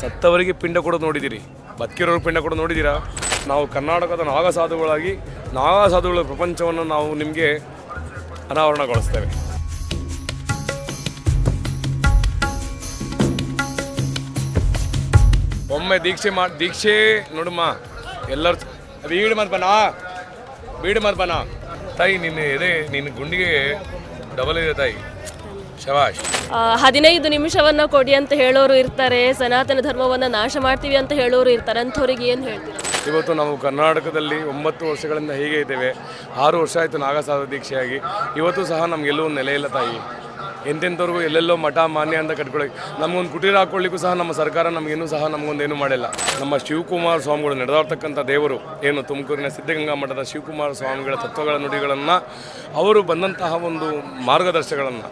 ಸತ್ತವರಿಗೆ ಪಿಂಡ ಕೊಡೋದು ನೋಡಿದ್ದೀರಿ ಬದುಕಿರೋರು ಪಿಂಡ ಕೊಡೋದು ನೋಡಿದ್ದೀರಾ ನಾವು ಕರ್ನಾಟಕದ ನಾಗಸಾಧುಗಳಾಗಿ ನಾಗಸಾಧುಗಳ ಪ್ರಪಂಚವನ್ನು ನಾವು ನಿಮಗೆ ಅನಾವರಣಗೊಳಿಸ್ತೇವೆ. ಒಮ್ಮೆ ದೀಕ್ಷೆ ಮಾಡಿ ದೀಕ್ಷೆ ನೋಡಮ್ಮ. ಎಲ್ಲರೂ ಬೀಡು ಮರ್ಬನ ಬೀಡು ಮರ್ಬನ ತಾಯಿ ನಿನ್ನ ಎದೆ ನಿನ್ನ ಗುಂಡಿಗೆ ಡಬಲ್ ಇದೆ ತಾಯಿ. ಶವಾಶ್ ಆ, ಹದಿನೈದು ನಿಮಿಷವನ್ನ ಕೊಡಿ ಅಂತ ಹೇಳೋರು ಇರ್ತಾರೆ ಸನಾತನ ಧರ್ಮವನ್ನ ನಾಶ ಮಾಡ್ತೀವಿ ಅಂತ ಹೇಳೋರು ಇರ್ತಾರೆ ಅಂಥವ್ರಿಗೆ ಏನು ಹೇಳ್ತೀರಾ? ಇವತ್ತು ನಾವು ಕರ್ನಾಟಕದಲ್ಲಿ ಒಂಬತ್ತು ವರ್ಷಗಳಿಂದ ಹೀಗೆ ಇದ್ದೇವೆ. ಆರು ವರ್ಷ ಆಯಿತು ನಾಗಸಾಧ ದೀಕ್ಷೆಯಾಗಿ. ಇವತ್ತು ಸಹ ನಮಗೆಲ್ಲೂ ಒಂದು ನೆಲೆಯಿಲ್ಲ ತಾಯಿ. ಎಂತೆಂಥವ್ರಿಗೂ ಎಲ್ಲೆಲ್ಲೋ ಮಠ ಮಾನ್ಯ ಅಂತ ಕಟ್ಕೊಳ್ಳಿ ನಮಗೊಂದು ಕುಟೀರ ಹಾಕೊಳ್ಳಿಕ್ಕೂ ಸಹ ನಮ್ಮ ಸರ್ಕಾರ ನಮಗೇನು ಸಹ ನಮಗೊಂದೇನು ಮಾಡಿಲ್ಲ. ನಮ್ಮ ಶಿವಕುಮಾರ ಸ್ವಾಮಿಗಳು ನಡೆದಾಡ್ತಕ್ಕಂಥ ದೇವರು ಏನು ತುಮಕೂರಿನ ಸಿದ್ಧಗಂಗಾ ಮಠದ ಶಿವಕುಮಾರ ಸ್ವಾಮಿಗಳ ತತ್ವಗಳ ನುಡಿಗಳನ್ನು ಅವರು ಬಂದಂತಹ ಒಂದು ಮಾರ್ಗದರ್ಶಗಳನ್ನು.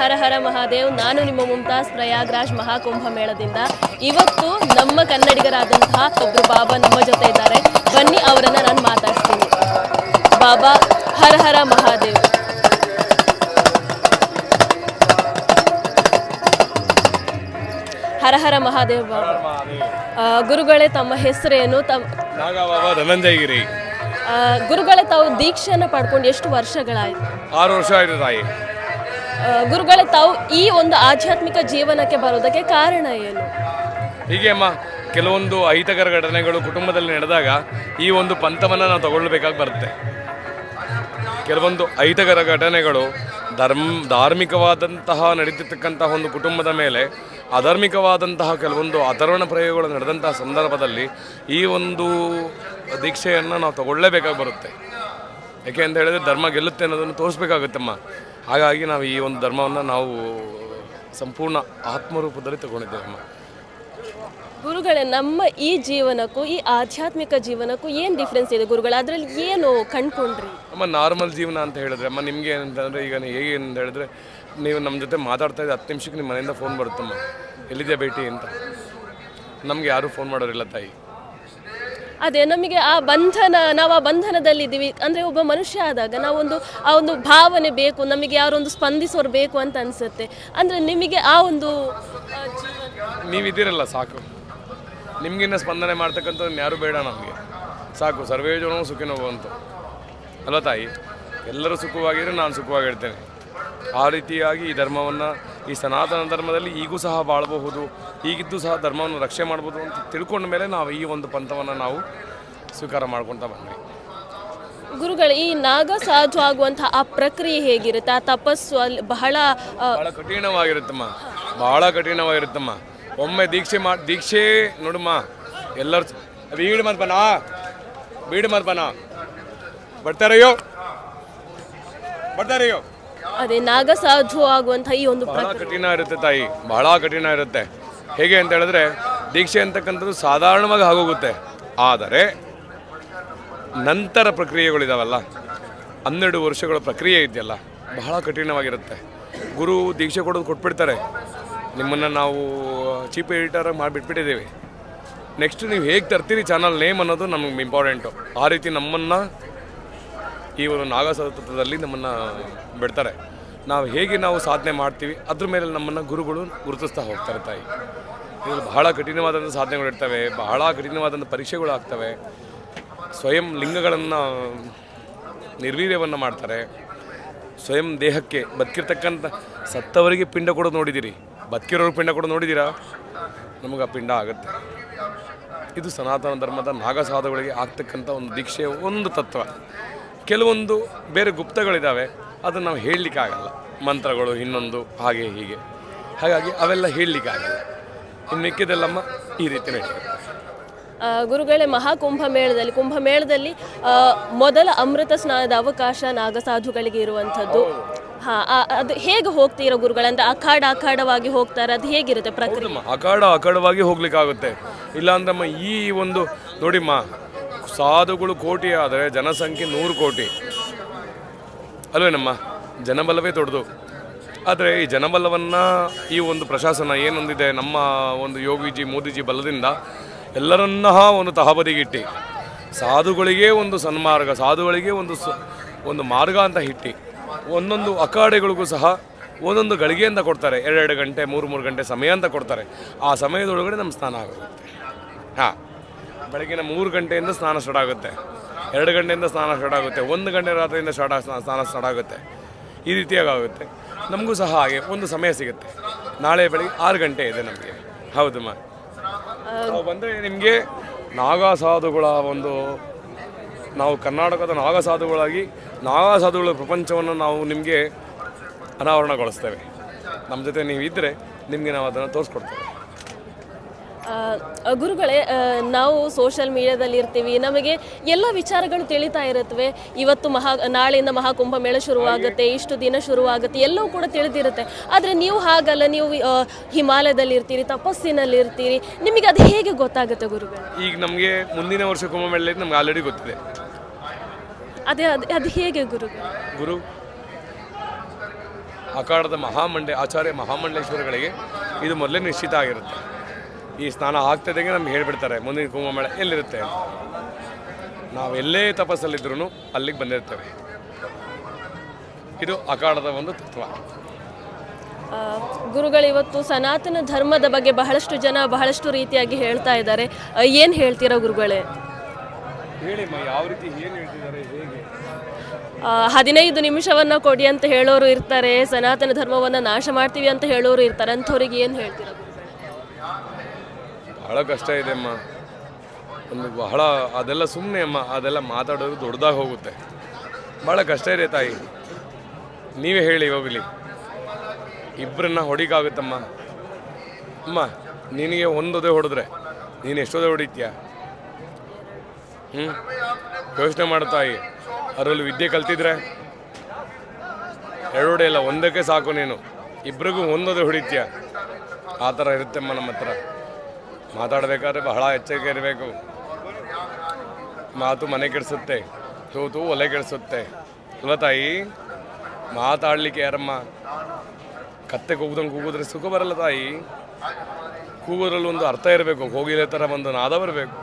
ಹರ ಹರ ಮಹಾದೇವ್ ನಾನು ನಿಮ್ಮ ಮುಮ್ತಾಜ್ ಪ್ರಯಾಗ್ರಾಜ್ ಮಹಾಕುಂಭ ಮೇಳದಿಂದ ಇವತ್ತು ನಮ್ಮ ಕನ್ನಡಿಗರಾದಂತಹ ಒಬ್ರು ಬಾಬಾ ನಮ್ಮ ಜೊತೆ ಇದ್ದಾರೆ. ಬನ್ನಿ ಅವರನ್ನ ನಾನು ಮಾತಾಡ್ತೀನಿ ಬಾಬಾ ಹರ ಹರ ಮಹಾದೇವ್. ಹರ ಹರ ಮಹಾದೇವ್ ಬಾಬಾ. ಗುರುಗಳೇ ತಮ್ಮ ಹೆಸರೇನು? ತಮ್ಮ ಧನಂಜಯಗಿರಿ. ಗುರುಗಳೇ ತಾವು ದೀಕ್ಷೆಯನ್ನು ಪಡ್ಕೊಂಡು ಎಷ್ಟು ವರ್ಷಗಳಾಯಿತು? ಆರು ವರ್ಷ ಆಯಿತು ತಾಯಿ. ಗುರುಗಳೇ, ತಾವು ಈ ಒಂದು ಆಧ್ಯಾತ್ಮಿಕ ಜೀವನಕ್ಕೆ ಬರೋದಕ್ಕೆ ಕಾರಣ ಏನು? ಹೀಗೆ ಅಮ್ಮ, ಕೆಲವೊಂದು ಅಹಿತಕರ ಘಟನೆಗಳು ಕುಟುಂಬದಲ್ಲಿ ನಡೆದಾಗ ಈ ಒಂದು ಪಂಥವನ್ನು ನಾವು ತಗೊಳ್ಬೇಕಾಗಿ ಬರುತ್ತೆ. ಕೆಲವೊಂದು ಅಹಿತಕರ ಘಟನೆಗಳು ಧರ್ಮ, ಧಾರ್ಮಿಕವಾದಂತಹ ನಡೀತಿರ್ತಕ್ಕಂತಹ ಒಂದು ಕುಟುಂಬದ ಮೇಲೆ ಅಧಾರ್ಮಿಕವಾದಂತಹ ಕೆಲವೊಂದು ಅಥರ್ವಣ ಪ್ರಯೋಗಗಳು ನಡೆದಂತಹ ಸಂದರ್ಭದಲ್ಲಿ ಈ ಒಂದು ದೀಕ್ಷೆಯನ್ನು ನಾವು ತಗೊಳ್ಳೇಬೇಕಾಗಿ ಬರುತ್ತೆ. ಯಾಕೆ ಅಂತ ಹೇಳಿದ್ರೆ ಧರ್ಮ ಗೆಲ್ಲುತ್ತೆ ಅನ್ನೋದನ್ನು ತೋರಿಸ್ಬೇಕಾಗುತ್ತಮ್ಮ. ಹಾಗಾಗಿ ನಾವು ಈ ಒಂದು ಧರ್ಮವನ್ನು ನಾವು ಸಂಪೂರ್ಣ ಆತ್ಮರೂಪದಲ್ಲಿ ತಗೊಂಡಿದ್ದೇವೆ ಗುರುಗಳೇ ನಮ್ಮ ಈ ಜೀವನಕ್ಕೂ ಈ ಆಧ್ಯಾತ್ಮಿಕ ಜೀವನಕ್ಕೂ ಏನು ಡಿಫ್ರೆನ್ಸ್ ಇದೆ ಗುರುಗಳು? ಅದರಲ್ಲಿ ಏನು ಕಂಡ್ಕೊಂಡ್ರಿ? ಅಮ್ಮ ನಾರ್ಮಲ್ ಜೀವನ ಅಂತ ಹೇಳಿದ್ರೆ ಅಮ್ಮ ನಿಮಗೆ ಏನಂತಂದರೆ ಈಗ ಹೇಗೆ ಅಂತ ಹೇಳಿದ್ರೆ ನೀವು ನಮ್ಮ ಜೊತೆ ಮಾತಾಡ್ತಾ ಇದ್ದ ಹತ್ತು ನಿಮಿಷಕ್ಕೆ ನಿಮ್ಮ ಮನೆಯಿಂದ ಫೋನ್ ಬರುತ್ತಮ್ಮ. ಎಲ್ಲಿದೆ ಭೇಟಿ ಅಂತ? ನಮಗೆ ಯಾರೂ ಫೋನ್ ಮಾಡೋರಿಲ್ಲ ತಾಯಿ. ಅದೇ ನಮಗೆ ಆ ಬಂಧನ, ನಾವು ಆ ಬಂಧನದಲ್ಲಿದ್ದೀವಿ. ಅಂದರೆ ಒಬ್ಬ ಮನುಷ್ಯ ಆದಾಗ ನಾವೊಂದು ಆ ಒಂದು ಭಾವನೆ ಬೇಕು, ನಮಗೆ ಯಾರೊಂದು ಸ್ಪಂದಿಸೋರು ಬೇಕು ಅಂತ ಅನಿಸುತ್ತೆ. ಅಂದರೆ ನಿಮಗೆ ಆ ಒಂದು ನೀವಿದ್ದೀರಲ್ಲ, ಸಾಕು. ನಿಮಗಿನ್ನ ಸ್ಪಂದನೆ ಮಾಡ್ತಕ್ಕಂಥದ್ದು ಯಾರು ಬೇಡ ನಮಗೆ. ಸಾಕು, ಸರ್ವೇ ಜನವು ಸುಖಿನೋ ಅಂತ ಅಲ್ವ ತಾಯಿ, ಎಲ್ಲರೂ ಸುಖವಾಗಿದ್ರೆ ನಾನು ಸುಖವಾಗಿರ್ತೇನೆ. ಆ ರೀತಿಯಾಗಿ ಈ ಧರ್ಮವನ್ನು ಈ ಸನಾತನ ಧರ್ಮದಲ್ಲಿ ಈಗೂ ಸಹ ಬಾಳಬಹುದು ಈಗಿದ್ದು ಸಹ ಧರ್ಮವನ್ನು ರಕ್ಷೆ ಮಾಡ್ಬೋದು ಅಂತ ತಿಳ್ಕೊಂಡ ಮೇಲೆ ನಾವು ಈ ಒಂದು ಪಂಥವನ್ನು ನಾವು ಸ್ವೀಕಾರ ಮಾಡ್ಕೊತಾ ಬಂದ್ವಿ. ಗುರುಗಳು ಈ ನಾಗ ಸಾಧು ಆಗುವಂತಹ ಆ ಪ್ರಕ್ರಿಯೆ ಹೇಗಿರುತ್ತೆ? ಆ ತಪಸ್ಸು ಅಲ್ಲಿ ಬಹಳ ಭಾಳ ಕಠಿಣವಾಗಿರುತ್ತಮ್ಮ. ಭಾಳ ಕಠಿಣವಾಗಿರುತ್ತಮ್ಮ. ಒಮ್ಮೆ ದೀಕ್ಷೆ ಮಾಡಿ ದೀಕ್ಷೆ ನೋಡಮ್ಮ. ಎಲ್ಲರೂ ಬೀಡು ಮರ್ಬನ ಬೀಡು ಮರ್ಬನ ಬರ್ತಾರಯ್ಯೋ ಬರ್ತಾರಯ್ಯೋ ಅದೇ ನಾಗ ಸಾಧು ಆಗುವಂತಹ ಈ ಒಂದು ಬಹಳ ಕಠಿಣ ಇರುತ್ತೆ ತಾಯಿ ಬಹಳ ಕಠಿಣ ಇರುತ್ತೆ. ಹೇಗೆ ಅಂತ ಹೇಳಿದ್ರೆ ದೀಕ್ಷೆ ಅಂತಕ್ಕಂಥದ್ದು ಸಾಧಾರಣವಾಗಿ ಆಗೋಗುತ್ತೆ. ಆದರೆ ನಂತರ ಪ್ರಕ್ರಿಯೆಗಳಿದಾವಲ್ಲ ಹನ್ನೆರಡು ವರ್ಷಗಳ ಪ್ರಕ್ರಿಯೆ ಇದೆಯಲ್ಲ ಬಹಳ ಕಠಿಣವಾಗಿರುತ್ತೆ. ಗುರು ದೀಕ್ಷೆ ಕೊಡೋದು ಕೊಟ್ಬಿಡ್ತಾರೆ. ನಿಮ್ಮನ್ನು ನಾವು ಚೀಪ್ ಎಡಿಟರ್ ಮಾಡಿಬಿಟ್ಬಿಟ್ಟಿದ್ದೀವಿ. ನೆಕ್ಸ್ಟ್ ನೀವು ಹೇಗೆ ತರ್ತೀರಿ ಚಾನಲ್ ನೇಮ್ ಅನ್ನೋದು ನಮಗೆ ಇಂಪಾರ್ಟೆಂಟು ಆ ರೀತಿ ನಮ್ಮನ್ನು ಈ ಒಂದು ನಾಗಸತತ್ವದಲ್ಲಿ ನಮ್ಮನ್ನು ಬಿಡ್ತಾರೆ. ನಾವು ಹೇಗೆ ನಾವು ಸಾಧನೆ ಮಾಡ್ತೀವಿ, ಅದ್ರ ಮೇಲೆ ನಮ್ಮನ್ನು ಗುರುಗಳು ಗುರುತಿಸ್ತಾ ಹೋಗ್ತಾರೆ ತಾಯಿ. ಇದರಲ್ಲಿ ಬಹಳ ಕಠಿಣವಾದಂಥ ಸಾಧನೆಗಳು ಇರ್ತವೆ, ಬಹಳ ಕಠಿಣವಾದಂಥ ಪರೀಕ್ಷೆಗಳು ಆಗ್ತವೆ. ಸ್ವಯಂ ಲಿಂಗಗಳನ್ನು, ನಿರ್ವೀರ್ಯವನ್ನು ಮಾಡ್ತಾರೆ. ಸ್ವಯಂ ದೇಹಕ್ಕೆ ಬದುಕಿರ್ತಕ್ಕಂಥ ಸತ್ತವರಿಗೆ ಪಿಂಡ ಕೊಡೋದು ನೋಡಿದ್ದೀರಿ ಬದುಕಿರೋರು ಪಿಂಡ ಕೊಡೋದು ನೋಡಿದ್ದೀರಾ ನಮಗೆ ಆ ಪಿಂಡ ಆಗುತ್ತೆ. ಇದು ಸನಾತನ ಧರ್ಮದ ನಾಗಸಾಧುಗಳಿಗೆ ಆಗ್ತಕ್ಕಂಥ ಒಂದು ದೀಕ್ಷೆಯ ಒಂದು ತತ್ವ. ಕೆಲವೊಂದು ಬೇರೆ ಗುಪ್ತಗಳಿದ್ದಾವೆ ಅದನ್ನು ನಾವು ಹೇಳಲಿಕ್ಕಾಗಲ್ಲ. ಮಂತ್ರಗಳು ಇನ್ನೊಂದು ಹಾಗೆ ಹೀಗೆ. ಹಾಗಾಗಿ ಅವೆಲ್ಲ ಹೇಳಲಿಕ್ಕಾಗಲ್ಲ. ಇನ್ನು ಮಿಕ್ಕಿದೆಲ್ಲಮ್ಮ ಈ ರೀತಿ ನಡೆಯುತ್ತೆ ಆ, ಗುರುಗಳೇ ಮಹಾಕುಂಭ ಮೇಳದಲ್ಲಿ ಕುಂಭಮೇಳದಲ್ಲಿ ಮೊದಲ ಅಮೃತ ಸ್ನಾನದ ಅವಕಾಶ ನಾಗಸಾಧುಗಳಿಗೆ ಇರುವಂಥದ್ದು. ಹಾ ಅದು ಹೇಗೆ ಹೋಗ್ತೀರಾ ಗುರುಗಳಂದ್ರೆ ಅಖಾಡ ಅಖಾಡವಾಗಿ ಹೋಗ್ತಾರೆ ಅದು ಹೇಗಿರುತ್ತೆ ಪ್ರಕ್ರಿಯೆ? ಅಖಾಡ ಅಖಾಡವಾಗಿ ಹೋಗ್ಲಿಕ್ಕಾಗುತ್ತೆ. ಇಲ್ಲಾಂದ್ರಮ್ಮ ಈ ಒಂದು ನೋಡಿಮ್ಮ ಸಾಧುಗಳು ಕೋಟಿ ಆದರೆ ಜನಸಂಖ್ಯೆ ನೂರು ಕೋಟಿ. ಅಲ್ವೇನಮ್ಮ ಜನಬಲವೇ ದೊಡ್ಡದು. ಆದರೆ ಈ ಜನಬಲವನ್ನು ಈ ಒಂದು ಪ್ರಶಾಸನ ಏನೊಂದಿದೆ ನಮ್ಮ ಒಂದು ಯೋಗಿಜಿ, ಮೋದಿಜಿ ಬಲದಿಂದ ಎಲ್ಲರನ್ನ ಒಂದು ತಹಬದಿಗಿಟ್ಟು ಸಾಧುಗಳಿಗೆ ಒಂದು ಸನ್ಮಾರ್ಗ, ಸಾಧುಗಳಿಗೆ ಒಂದು ಒಂದು ಮಾರ್ಗ ಅಂತ ಇಟ್ಟು ಒಂದೊಂದು ಅಖಾಡೆಗಳಿಗೂ ಸಹ ಒಂದೊಂದು ಗಳಿಗೆ ಅಂತ ಕೊಡ್ತಾರೆ. ಎರಡೆರಡು ಗಂಟೆ, ಮೂರು ಮೂರು ಗಂಟೆ ಸಮಯ ಅಂತ ಕೊಡ್ತಾರೆ. ಆ ಸಮಯದೊಳಗಡೆ ನಮ್ಮ ಸ್ನಾನ ಆಗುತ್ತೆ. ಹಾಂ. ಬೆಳಗಿನ ಮೂರು ಗಂಟೆಯಿಂದ ಸ್ನಾನ ಸ್ಟಾರ್ಟ್ ಆಗುತ್ತೆ. ಎರಡು ಗಂಟೆಯಿಂದ ಸ್ನಾನ ಸ್ಟಾರ್ಟ್ ಆಗುತ್ತೆ. ಒಂದು ಗಂಟೆ ರಾತ್ರಿಯಿಂದ ಸ್ಟಾರ್ಟ್ ಸ್ನಾನ ಸ್ಟಾರ್ಟ್ ಆಗುತ್ತೆ. ಈ ರೀತಿಯಾಗಿ ಆಗುತ್ತೆ. ನಮಗೂ ಸಹ ಹಾಗೆ ಒಂದು ಸಮಯ ಸಿಗುತ್ತೆ. ನಾಳೆ ಬೆಳಿಗ್ಗೆ ಆರು ಗಂಟೆ ಇದೆ ನಮಗೆ. ಹೌದು ನಾವು ಬಂದರೆ ನಿಮಗೆ ನಾಗಾಸಾಧುಗಳ ಒಂದು ನಾವು ಕರ್ನಾಟಕದ ನಾಗಸಾಧುಗಳಾಗಿ ನಾಗಸಾಧುಗಳ ನಾಗಾ ಸಾಧುಗಳ ಪ್ರಪಂಚವನ್ನು ನಾವು ನಿಮಗೆ ಅನಾವರಣಗೊಳಿಸ್ತೇವೆ. ನಮ್ಮ ಜೊತೆ ನೀವು ಇದ್ದರೆ ನಿಮಗೆ ನಾವು ಅದನ್ನು ತೋರಿಸ್ಕೊಡ್ತೇವೆ. ಗುರುಗಳೇ ನಾವು ಸೋಷಿಯಲ್ ಮೀಡಿಯಾದಲ್ಲಿ ಇರ್ತೀವಿ. ನಮಗೆ ಎಲ್ಲ ವಿಚಾರಗಳು ತಿಳಿತಾ ಇರುತ್ತವೆ ಇವತ್ತು ಮಹಾ ನಾಳೆಯಿಂದ ಮಹಾಕುಂಭ ಮೇಳ ಶುರುವಾಗುತ್ತೆ ಇಷ್ಟು ದಿನ ಶುರುವಾಗುತ್ತೆ ಎಲ್ಲವೂ ಕೂಡ ತಿಳಿದಿರುತ್ತೆ. ಆದರೆ ನೀವು ಹಾಗಲ್ಲ ನೀವು ಹಿಮಾಲಯದಲ್ಲಿ ಇರ್ತೀರಿ ತಪಸ್ಸಿನಲ್ಲಿ ಇರ್ತೀರಿ. ನಿಮಗೆ ಅದು ಹೇಗೆ ಗೊತ್ತಾಗುತ್ತೆ ಗುರುಗಳು? ಈಗ ನಮಗೆ ಮುಂದಿನ ವರ್ಷ ಕುಂಭಮೇಳ ನಮ್ಗೆ ಆಲ್ರೆಡಿ ಗೊತ್ತಿದೆ. ಅದೇ ಅದೇ ಅದು ಹೇಗೆ ಗುರು ಗುರು ಅಖಾಡದ ಮಹಾಮಂಡೆ ಆಚಾರ್ಯ ಮಹಾಮಂಡಲೇಶ್ವರಗಳಿಗೆ ಇದು ಮೊದಲೇ ನಿಶ್ಚಿತ ಆಗಿರುತ್ತೆ. ಈ ಸ್ನಾನ ಆಗ್ತದಂಗೆ ನಮ್ಗೆ ಹೇಳ್ಬಿಡ್ತಾರೆ ಮುಂದಿನ ಕುಂಭಮೇಳ ಎಲ್ಲಿರುತ್ತೆ. ನಾವು ಎಲ್ಲೇ ತಪಸ್ಸಲ್ಲಿದ್ರೂ ಅಲ್ಲಿಗೆ ಬಂದಿರ್ತೇವೆ. ಇದು ಅಖಾಡದ ಒಂದು ತತ್ವ. ಗುರುಗಳು ಇವತ್ತು ಸನಾತನ ಧರ್ಮದ ಬಗ್ಗೆ ಬಹಳಷ್ಟು ಜನ ಬಹಳಷ್ಟು ರೀತಿಯಾಗಿ ಹೇಳ್ತಾ ಇದ್ದಾರೆ. ಏನು ಹೇಳ್ತೀರಾ ಗುರುಗಳೇ? ಯಾವ ರೀತಿ ಏನು ಹೇಳ್ತಿದ್ದಾರೆ ಹೇಗೆ? ಹದಿನೈದು ನಿಮಿಷವನ್ನ ಕೊಡಿ ಅಂತ ಹೇಳೋರು ಇರ್ತಾರೆ ಸನಾತನ ಧರ್ಮವನ್ನ ನಾಶ ಮಾಡ್ತೀವಿ ಅಂತ ಹೇಳೋರು ಇರ್ತಾರೆ ಅಂಥವ್ರಿಗೆ ಏನು ಹೇಳ್ತೀರಾ ಬಹಳ ಕಷ್ಟ ಇದೆ ಅಮ್ಮ. ಒಂದು ಬಹಳ, ಅದೆಲ್ಲ ಸುಮ್ಮನೆ ಅಮ್ಮ, ಅದೆಲ್ಲ ಮಾತಾಡೋದು ದೊಡ್ಡದಾಗಿ ಹೋಗುತ್ತೆ. ಭಾಳ ಕಷ್ಟ ಇದೆ ತಾಯಿ. ನೀವೇ ಹೇಳಿ ಹೋಗಲಿ. ಇಬ್ಬರನ್ನ ಹೊಡಿಕಾಗುತ್ತಮ್ಮ. ಅಮ್ಮ, ನಿನಗೆ ಒಂದೊದೆ ಹೊಡೆದ್ರೆ ನೀನು ಎಷ್ಟೊದೆ ಹೊಡಿತೀಯ? ಹ್ಞೂ ಯೋಚನೆ ಮಾಡು ತಾಯಿ. ಅದರಲ್ಲಿ ವಿದ್ಯೆ ಕಲ್ತಿದ್ರೆ? ಎರಡೂಡೆ ಇಲ್ಲ, ಒಂದಕ್ಕೆ ಸಾಕು ನೀನು. ಇಬ್ಬರಿಗೂ ಒಂದೊದೆ ಹೊಡಿತೀಯ? ಆ ಥರ ಇರುತ್ತೆಮ್ಮ ನಮ್ಮ ಹತ್ರ. ಮಾತಾಡಬೇಕಾದ್ರೆ ಬಹಳ ಎಚ್ಚರಿಕೆ ಇರಬೇಕು. ಮಾತು ಮನೆ ಕೆಡಿಸುತ್ತೆ, ತೂತು ಒಲೆ ಕೆಡಿಸುತ್ತೆ. ಅಲ್ವ ತಾಯಿ, ಮಾತಾಡಲಿಕ್ಕೆ ಯಾರಮ್ಮ? ಕತ್ತೆ ಕೂಗ್ದಂಗೆ ಕೂಗಿದ್ರೆ ಸುಖ ಬರಲ್ಲ ತಾಯಿ. ಕೂಗೋದ್ರಲ್ಲಿ ಒಂದು ಅರ್ಥ ಇರಬೇಕು, ಕೋಗಿಲೆ ಥರ ಒಂದು ನಾದ ಬರಬೇಕು.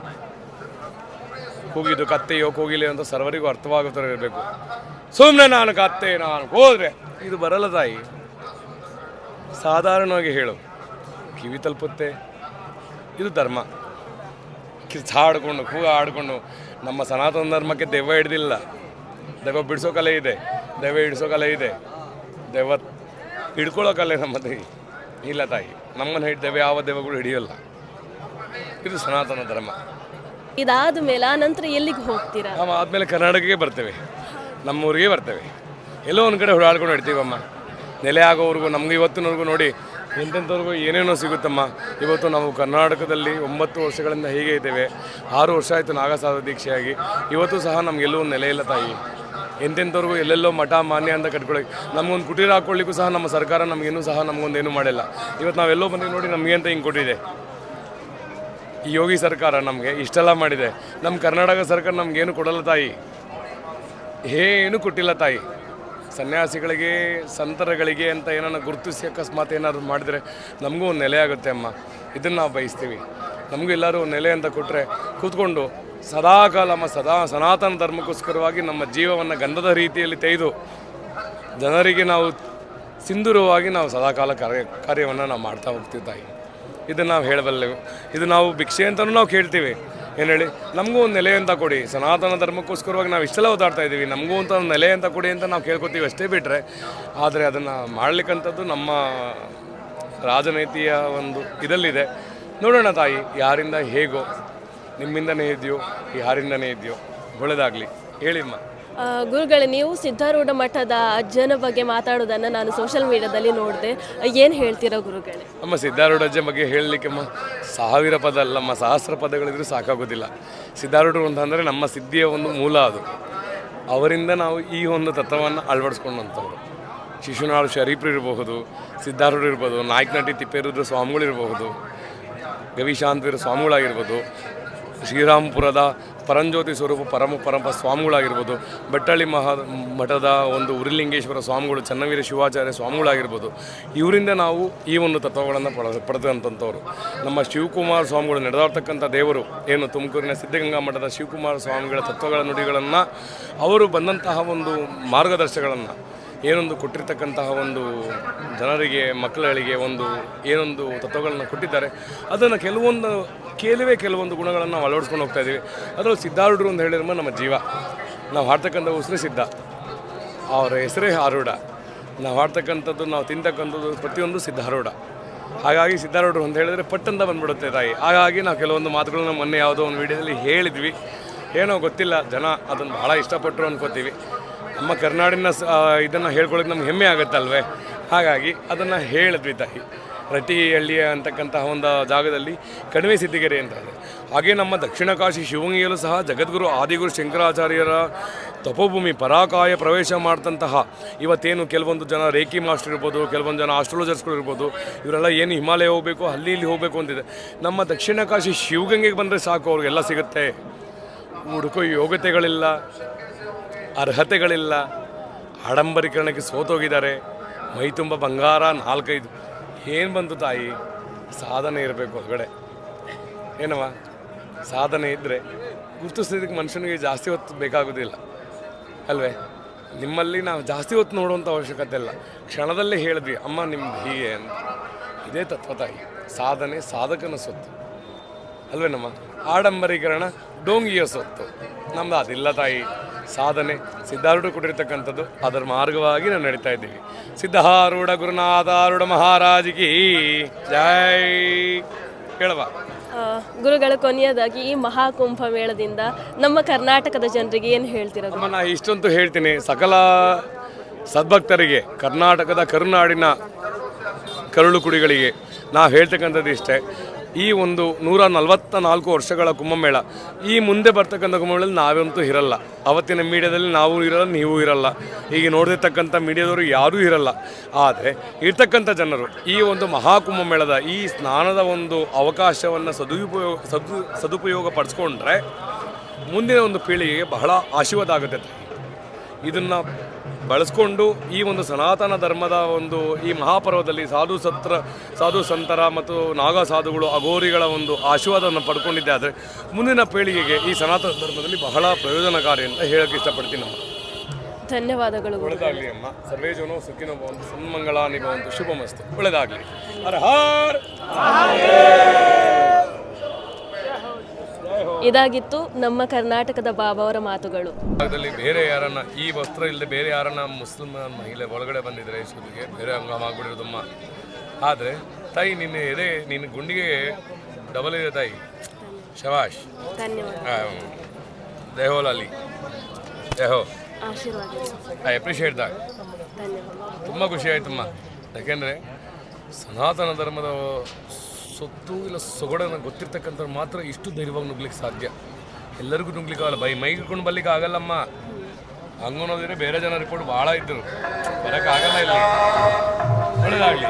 ಕೂಗಿದ್ದು ಕತ್ತೆಯೋ ಕೋಗಿಲೆ ಅಂತ ಸರ್ವರಿಗೂ ಅರ್ಥವಾಗೋ ಥರ ಇರಬೇಕು. ಸುಮ್ಮನೆ ನಾನು ಕತ್ತೆ, ನಾನು ಹೋದ್ರೆ ಇದು ಬರಲ್ಲ ತಾಯಿ. ಸಾಧಾರಣವಾಗಿ ಹೇಳು, ಕಿವಿ ತಲುಪುತ್ತೆ ಇದು ಧರ್ಮ. ಕಿರ್ಚ ಆಡಿಕೊಂಡು ಕೂಗ ಆಡ್ಕೊಂಡು ನಮ್ಮ ಸನಾತನ ಧರ್ಮಕ್ಕೆ ದೆವ್ವ ಹಿಡ್ದಿಲ್ಲ. ದೆವ್ವ ಬಿಡಿಸೋ ಕಲೆ ಇದೆ. ದೆವ್ವ ಹಿಡಿಸೋ ಕಲೆ ಇದೆ. ದೆವ್ವ ಹಿಡ್ಕೊಳ್ಳೋ ಕಲೆ ನಮ್ಮ ತಾಯಿ. ಇಲ್ಲ ತಾಯಿ ನಮ್ಮನ್ನು ಹಿಡ್ ಯಾವ ದೆವ್ವಗಳು ಹಿಡಿಯೋಲ್ಲ. ಇದು ಸನಾತನ ಧರ್ಮ. ಇದಾದ ಮೇಲೆ ಆ ನಂತರ ಎಲ್ಲಿಗೆ ಹೋಗ್ತೀರಾ? ನಾವು ಆದಮೇಲೆ ಕರ್ನಾಟಕಕ್ಕೆ ಬರ್ತೇವೆ. ನಮ್ಮೂರಿಗೆ ಬರ್ತೇವೆ. ಎಲ್ಲೋ ಒಂದು ಕಡೆ ಹುಡಾಡ್ಕೊಂಡು ಇಡ್ತೀವಮ್ಮ ನೆಲೆ ಆಗೋವರೆಗೂ ನಮ್ಗೆ ಇವತ್ತಿನವರೆಗೂ ನೋಡಿ ಎಂತೆಂಥವ್ರಿಗೂ ಏನೇನೋ ಸಿಗುತ್ತಮ್ಮ. ಇವತ್ತು ನಾವು ಕರ್ನಾಟಕದಲ್ಲಿ ಒಂಬತ್ತು ವರ್ಷಗಳಿಂದ ಹೀಗೆ ಇದ್ದೇವೆ. ಆರು ವರ್ಷ ಆಯಿತು ನಾಗಸಾಧ ದೀಕ್ಷೆಯಾಗಿ. ಇವತ್ತು ಸಹ ನಮಗೆಲ್ಲೂ ಒಂದು ನೆಲೆ ಇಲ್ಲ ತಾಯಿ. ಎಂತೆಂಥವ್ರಿಗೂ ಎಲ್ಲೆಲ್ಲೋ ಮಠ, ಮಾನ್ಯ ಅಂತ ಕಟ್ಕೊಳ್ಳಿ. ನಮಗೊಂದು ಕುಟೀರ ಹಾಕ್ಕೊಳ್ಳಿಕ್ಕೂ ಸಹ ನಮ್ಮ ಸರ್ಕಾರ ನಮಗೇನು ಸಹ ನಮಗೊಂದೇನು ಮಾಡಿಲ್ಲ. ಇವತ್ತು ನಾವೆಲ್ಲೋ ಬಂದು ನೋಡಿ ನಮಗೆ ಅಂತ ಹಿಂಗೆ ಕೊಟ್ಟಿದೆ. ಈ ಯೋಗಿ ಸರ್ಕಾರ ನಮಗೆ ಇಷ್ಟೆಲ್ಲ ಮಾಡಿದೆ. ನಮ್ಮ ಕರ್ನಾಟಕ ಸರ್ಕಾರ ನಮಗೇನು ಕೊಡಲ್ಲ ತಾಯಿ. ಏನು ಕೊಟ್ಟಿಲ್ಲ ತಾಯಿ. ಸನ್ಯಾಸಿಗಳಿಗೆ, ಸಂತರಗಳಿಗೆ ಅಂತ ಏನನ್ನು ಗುರುತಿಸಿ ಅಕಸ್ಮಾತ್ ಏನಾದ್ರು ಮಾಡಿದರೆ ನಮಗೂ ಒಂದು ನೆಲೆ ಆಗುತ್ತೆ ಅಮ್ಮ. ಇದನ್ನು ನಾವು ಬಯಸ್ತೀವಿ. ನಮಗೂ ಎಲ್ಲರೂ ನೆಲೆ ಅಂತ ಕೊಟ್ಟರೆ ಕೂತ್ಕೊಂಡು ಸದಾಕಾಲ ನಮ್ಮ ಸದಾ ಸನಾತನ ಧರ್ಮಕ್ಕೋಸ್ಕರವಾಗಿ ನಮ್ಮ ಜೀವವನ್ನು ಗಂಧದ ರೀತಿಯಲ್ಲಿ ತೆಗೆದು ಜನರಿಗೆ ನಾವು ಸಿಂಧೂರವಾಗಿ ನಾವು ಸದಾಕಾಲ ಕಾರ್ಯ, ಕಾರ್ಯವನ್ನು ನಾವು ಮಾಡ್ತಾ ಹೋಗ್ತೀವಿ ತಾಯಿ ಇದನ್ನು ನಾವು ಹೇಳಬಲ್ಲೆವು. ಇದು ನಾವು ಭಿಕ್ಷೆ ಅಂತಲೂ ನಾವು ಕೇಳ್ತೀವಿ. ಏನು ಹೇಳಿ? ನಮಗೂ ಒಂದು ನೆಲೆ ಅಂತ ಕೊಡಿ. ಸನಾತನ ಧರ್ಮಕ್ಕೋಸ್ಕರವಾಗಿ ನಾವು ಇಷ್ಟೆಲ್ಲ ಓದಾಡ್ತಾ ಇದ್ದೀವಿ ನಮಗೂ ಅಂತ ಒಂದು ನೆಲೆ ಅಂತ ಕೊಡಿ ಅಂತ ನಾವು ಕೇಳ್ಕೊತೀವಿ ಅಷ್ಟೇ ಬಿಟ್ಟರೆ ಆದರೆ ಅದನ್ನು ಮಾಡಲಿಕ್ಕಂಥದ್ದು ನಮ್ಮ ರಾಜನೀತಿಯ ಒಂದು ಇದಲ್ಲಿದೆ. ನೋಡೋಣ ತಾಯಿ, ಯಾರಿಂದ ಹೇಗೋ, ನಿಮ್ಮಿಂದನೇ ಇದೆಯೋ, ಯಾರಿಂದನೇ ಇದೆಯೋ ಒಳ್ಳೆಯದಾಗಲಿ ಹೇಳಿಮ್ಮ ಗುರುಗಳೇ, ನೀವು ಸಿದ್ಧಾರೂಢ ಮಠದ ಅಜ್ಜನ ಬಗ್ಗೆ ಮಾತಾಡೋದನ್ನು ನಾನು ಸೋಷಿಯಲ್ ಮೀಡಿಯಾದಲ್ಲಿ ನೋಡಿದೆ. ಏನು ಹೇಳ್ತೀರಾ ಗುರುಗಳೇ? ನಮ್ಮ ಸಿದ್ಧಾರೂಢಜ್ಜ ಬಗ್ಗೆ ಹೇಳಲಿಕ್ಕೆ ಅಮ್ಮ, ಸಾವಿರ ಪದ ಅಲ್ಲ ನಮ್ಮ ಸಹಸ್ರ ಪದಗಳಿದ್ರು ಸಾಕಾಗೋದಿಲ್ಲ. ಸಿದ್ಧಾರೂಢರು ಅಂತಂದರೆ ನಮ್ಮ ಸಿದ್ಧಿಯ ಒಂದು ಮೂಲ ಅದು. ಅವರಿಂದ ನಾವು ಈ ಒಂದು ತತ್ವವನ್ನು ಅಳವಡಿಸ್ಕೊಂಡಂಥವ್ರು. ಶಿಶುನಾಳು ಶರೀಫರು ಇರಬಹುದು ಸಿದ್ಧಾರೂಢರು ಇರ್ಬೋದು ನಾಯಕನಟಿ ತಿಪ್ಪೇರುದ್ರ ಸ್ವಾಮಿಗಳಿರಬಹುದು, ಗವಿಶಾಂತವೀರ ಸ್ವಾಮಿಗಳಾಗಿರ್ಬೋದು ಶ್ರೀರಾಮಪುರದ ಪರಂಜ್ಯೋತಿ ಸ್ವರೂಪ ಪರಮ ಪರಂಪ ಸ್ವಾಮಿಗಳಾಗಿರ್ಬೋದು, ಬೆಟ್ಟಳ್ಳಿ ಮಹಾ ಮಠದ ಒಂದು ಉರಿಲಿಂಗೇಶ್ವರ ಸ್ವಾಮಿಗಳು, ಚನ್ನವೀರ ಶಿವಾಚಾರ್ಯ ಸ್ವಾಮಿಗಳಾಗಿರ್ಬೋದು, ಇವರಿಂದ ನಾವು ಈ ಒಂದು ತತ್ವಗಳನ್ನು ಪಡ ಪಡೆದಂಥವ್ರು ನಮ್ಮ ಶಿವಕುಮಾರ ಸ್ವಾಮಿಗಳು, ನಡೆದಾಡ್ತಕ್ಕಂಥ ದೇವರು ಏನು ತುಮಕೂರಿನ ಸಿದ್ಧಗಂಗಾ ಮಠದ ಶಿವಕುಮಾರ ಸ್ವಾಮಿಗಳ ತತ್ವಗಳ ನುಡಿಗಳನ್ನು, ಅವರು ಬಂದಂತಹ ಒಂದು ಮಾರ್ಗದರ್ಶಗಳನ್ನು ಏನೊಂದು ಕೊಟ್ಟಿರ್ತಕ್ಕಂತಹ ಒಂದು ಜನರಿಗೆ, ಮಕ್ಕಳುಗಳಿಗೆ ಒಂದು ಏನೊಂದು ತತ್ವಗಳನ್ನು ಕೊಟ್ಟಿದ್ದಾರೆ. ಅದನ್ನು ಕೆಲವೊಂದು ಕೆಲವೇ ಕೆಲವೊಂದು ಗುಣಗಳನ್ನು ನಾವು ಅಳವಡಿಸ್ಕೊಂಡು ಹೋಗ್ತಾ ಇದ್ದೀವಿ ಅದರಲ್ಲಿ ಸಿದ್ಧಾರೂಢರು ಅಂತ ಹೇಳಿದ್ರೆ ನಮ್ಮ ಜೀವ. ನಾವು ಹಾಡ್ತಕ್ಕಂಥ ಉಸಿರೇ ಸಿದ್ಧ. ಅವರ ಹೆಸರೇ ಆರೂಢ ನಾವು ಹಾಡ್ತಕ್ಕಂಥದ್ದು, ನಾವು ತಿಂತಕ್ಕಂಥದ್ದು ಪ್ರತಿಯೊಂದು ಸಿದ್ಧಾರೂಢ. ಹಾಗಾಗಿ ಸಿದ್ಧಾರೂಢರು ಅಂತ ಹೇಳಿದ್ರೆ ಪಟ್ಟಂತ ಬಂದ್ಬಿಡುತ್ತೆ ತಾಯಿ. ಹಾಗಾಗಿ ನಾವು ಕೆಲವೊಂದು ಮಾತುಗಳನ್ನ ಮೊನ್ನೆ ಯಾವುದೋ ಒಂದು ವಿಡಿಯೋದಲ್ಲಿ ಹೇಳಿದ್ವಿ. ಏನೋ ಗೊತ್ತಿಲ್ಲ, ಜನ ಅದನ್ನು ಭಾಳ ಇಷ್ಟಪಟ್ಟರು ಅನ್ಕೋತೀವಿ. ನಮ್ಮ ಕರ್ನಾಡಿನ ಇದನ್ನು ಹೇಳ್ಕೊಳ್ಳೋಕೆ ನಮ್ಗೆ ಹೆಮ್ಮೆ ಆಗುತ್ತಲ್ವೇ? ಹಾಗಾಗಿ ಅದನ್ನು ಹೇಳಿದ್ವಿ ತಾಯಿ. ರಟ್ಟಿಹಳ್ಳಿಯ ಅಂತಕ್ಕಂತಹ ಒಂದು ಜಾಗದಲ್ಲಿ ಕಣಿವೆ ಸಿದ್ದಿಗೆರೆ ಅಂತ ಹಾಗೆ ನಮ್ಮ ದಕ್ಷಿಣ ಕಾಶಿ ಶಿವಗಂಗೆಯಲ್ಲೂ ಸಹ ಜಗದ್ಗುರು ಆದಿಗುರು ಶಂಕರಾಚಾರ್ಯರ ತಪೋಭೂಮಿ ಪರಾಕಾಯ ಪ್ರವೇಶ ಮಾಡ್ತಂತಹ ಇವತ್ತೇನು ಕೆಲವೊಂದು ಜನ ರೇಖಿ ಮಾಸ್ಟರ್ ಇರ್ಬೋದು, ಕೆಲವೊಂದು ಜನ ಆಸ್ಟ್ರಾಲಜರ್ಸ್ಗಳು ಇರ್ಬೋದು, ಇವರೆಲ್ಲ ಏನು ಹಿಮಾಲಯ ಹೋಗಬೇಕು, ಅಲ್ಲಿ ಇಲ್ಲಿ ಹೋಗಬೇಕು ಅಂತಿದೆ. ನಮ್ಮ ದಕ್ಷಿಣ ಕಾಶಿ ಶಿವಗಂಗೆಗೆ ಬಂದರೆ ಸಾಕು, ಅವ್ರಿಗೆಲ್ಲ ಸಿಗುತ್ತೆ. ಹುಡುಕೋ ಯೋಗ್ಯತೆಗಳಿಲ್ಲ. ಅರ್ಹತೆಗಳಿಲ್ಲ. ಆಡಂಬರೀಕರಣಕ್ಕೆ ಸೋತೋಗಿದ್ದಾರೆ. ಮೈ ತುಂಬ ಬಂಗಾರ ನಾಲ್ಕೈದು. ಏನು ಬಂತು ತಾಯಿ? ಸಾಧನೆ ಇರಬೇಕು ಹೊರಗಡೆ. ಏನವ ಸಾಧನೆ ಇದ್ದರೆ ಗುರುತಿಸೋದಕ್ಕೆ ಮನುಷ್ಯನಿಗೆ ಜಾಸ್ತಿ ಹೊತ್ತು ಬೇಕಾಗೋದಿಲ್ಲ. ಅಲ್ವೇ? ನಿಮ್ಮಲ್ಲಿ ನಾವು ಜಾಸ್ತಿ ಹೊತ್ತು ನೋಡುವಂಥ ಅವಶ್ಯಕತೆ ಇಲ್ಲ. ಕ್ಷಣದಲ್ಲೇ ಹೇಳಿದ್ವಿ, ಅಮ್ಮ, ನಿಮ್ದು ಹೀಗೆ ಅಂತ. ಇದೇ ತತ್ವ ತಾಯಿ. ಸಾಧನೆ ಸಾಧಕನ ಸೊತ್ತು. ಅಲ್ವೇನಮ್ಮ? ಆಡಂಬರೀಕರಣ ಡೋಂಗಿಯ ಸೊತ್ತು. ನಮ್ದು ಅದಿಲ್ಲ ತಾಯಿ. ಸಾಧನೆ ಸಿದ್ಧಾರೂಢ ಕೊಟ್ಟಿರ್ತಕ್ಕಂಥದ್ದು. ಅದರ ಮಾರ್ಗವಾಗಿ ನಾವು ನಡೀತಾ ಇದ್ದೀವಿ. ಸಿದ್ಧಾರೂಢ ಗುರುನಾಥಾರೂಢ ಮಹಾರಾಜಿಗೆ ಜೈ. ಹೇಳುವ ಗುರುಗಳ ಕೊನೆಯದಾಗಿ ಈ ಮಹಾಕುಂಭ ಮೇಳದಿಂದ ನಮ್ಮ ಕರ್ನಾಟಕದ ಜನರಿಗೆ ಏನು ಹೇಳ್ತಿರೋದು? ನಾನು ನಾ ಇಷ್ಟಂತೂ ಹೇಳ್ತೀನಿ. ಸಕಲ ಸದ್ಭಕ್ತರಿಗೆ ಕರ್ನಾಟಕದ ಕರುನಾಡಿನ ಕರುಳು ಕುಡಿಗಳಿಗೆ ನಾವು ಹೇಳ್ತಕ್ಕಂಥದ್ದು ಇಷ್ಟೇ. ಈ ಒಂದು ನೂರ ನಲವತ್ತ ನಾಲ್ಕು ವರ್ಷಗಳ ಕುಂಭಮೇಳ. ಈ ಮುಂದೆ ಬರ್ತಕ್ಕಂಥ ಕುಂಭಮೇಳದಲ್ಲಿ ನಾವಂತೂ ಇರಲ್ಲ. ಅವತ್ತಿನ ಮೀಡಿಯಾದಲ್ಲಿ ನಾವು ಇರಲ್ಲ, ನೀವು ಇರಲ್ಲ. ಈಗ ನೋಡಿರ್ತಕ್ಕಂಥ ಮೀಡಿಯಾದವರು ಯಾರೂ ಇರಲ್ಲ. ಆದರೆ, ಇರ್ತಕ್ಕಂಥ ಜನರು ಈ ಒಂದು ಮಹಾಕುಂಭಮೇಳದ ಈ ಸ್ನಾನದ ಒಂದು ಅವಕಾಶವನ್ನು ಸದುಪಯೋಗ ಸದು ಸದುಪಯೋಗ ಪಡಿಸ್ಕೊಂಡ್ರೆ ಮುಂದಿನ ಒಂದು ಪೀಳಿಗೆಗೆ ಬಹಳ ಆಶೀರ್ವಾದ ಆಗುತ್ತೆ. ಇದನ್ನು ಬಳಸ್ಕೊಂಡು ಈ ಒಂದು ಸನಾತನ ಧರ್ಮದ ಒಂದು ಈ ಮಹಾಪರ್ವದಲ್ಲಿ ಸಾಧು ಸತ್ರ ಸಾಧು ಸಂತರ ಮತ್ತು ನಾಗ ಸಾಧುಗಳು ಅಘೋರಿಗಳ ಒಂದು ಆಶೀರ್ವಾದವನ್ನು ಪಡ್ಕೊಂಡಿದ್ದೆ. ಆದರೆ ಮುಂದಿನ ಪೀಳಿಗೆಗೆ ಈ ಸನಾತನ ಧರ್ಮದಲ್ಲಿ ಬಹಳ ಪ್ರಯೋಜನಕಾರಿ ಅಂತ ಹೇಳಕ್ಕೆ ಇಷ್ಟಪಡ್ತೀನಿ ನಮ್ಮ ಧನ್ಯವಾದಗಳು ಒಳಗಾಗಲಿ ಒಳ್ಳೆದಾಗಲಿ ಅಮ್ಮ. ಸರ್ವೇ ಜನೋ ಸುಖಿನೋ ಭವಂತು. ಸನ್ಮಂಗಳಾನಿ ಶುಭ ಶುಭಮಸ್ತು. ಒಳ್ಳೆದಾಗಲಿ. ಹರ. ಹಾರ್. ಇದಾಗಿತ್ತು ನಮ್ಮ ಕರ್ನಾಟಕದ ಬಾಬಾ ಅವರ ಮಾತುಗಳು ಬೇರೆ ಯಾರನ್ನ ಈ ವಸ್ತ್ರ ಇಲ್ಲದೆ ಬೇರೆ ಯಾರನ್ನ ಮುಸ್ಲಿಮ್ ಮಹಿಳೆ ಒಳಗಡೆ ಬಂದಿದ್ರೆ ಇಷ್ಟೊತ್ತಿಗೆ ಬೇರೆ ಹಂಗ ಆಗ್ಬಿಡಿರೋದಮ್ಮ ಆದರೆ ತಾಯಿ ನಿನ್ನ ಎದೆ ನಿನ್ನ ಗುಂಡಿಗೆ ಡಬಲ್ ಇದೆ ತಾಯಿ. ಶವಾಶ್ ಧನ್ಯವಾದ. ದೇಹೋಲಲ್ಲಿ ದೇಹೋ ಐ ಅಪ್ರಿಷಿಯೇಟ್ ದಾಟ್. ಧನ್ಯವಾದ. ತುಂಬ ಖುಷಿ ಆಯ್ತಮ್ಮ. ಯಾಕೆಂದರೆ ಸನಾತನ ಧರ್ಮದ ಸೊತ್ತು ಇಲ್ಲ ಸೊಗಡನ್ನು ಗೊತ್ತಿರ್ತಕ್ಕಂಥವ್ರು ಮಾತ್ರ ಇಷ್ಟು ಧೈರ್ಯವಾಗಿ ನುಗ್ಲಿಕ್ಕೆ ಸಾಧ್ಯ. ಎಲ್ಲರಿಗೂ ನುಗ್ಲಿಕ್ಕೆ ಆಗಲ್ಲ ಬೈ ಮೈ ಇಟ್ಕೊಂಡು ಬರ್ಲಿಕ್ಕೆ ಆಗಲ್ಲಮ್ಮ. ಹಂಗನ್ನೋದಿದ್ರೆ ಬೇರೆ ಜನ ರಿಪೋರ್ಟ್ ಭಾಳ ಇದ್ದರು ಬರೋಕ್ಕಾಗಲ್ಲ ಇಲ್ಲಿ. ಒಳ್ಳೆಯದಾಗಲಿ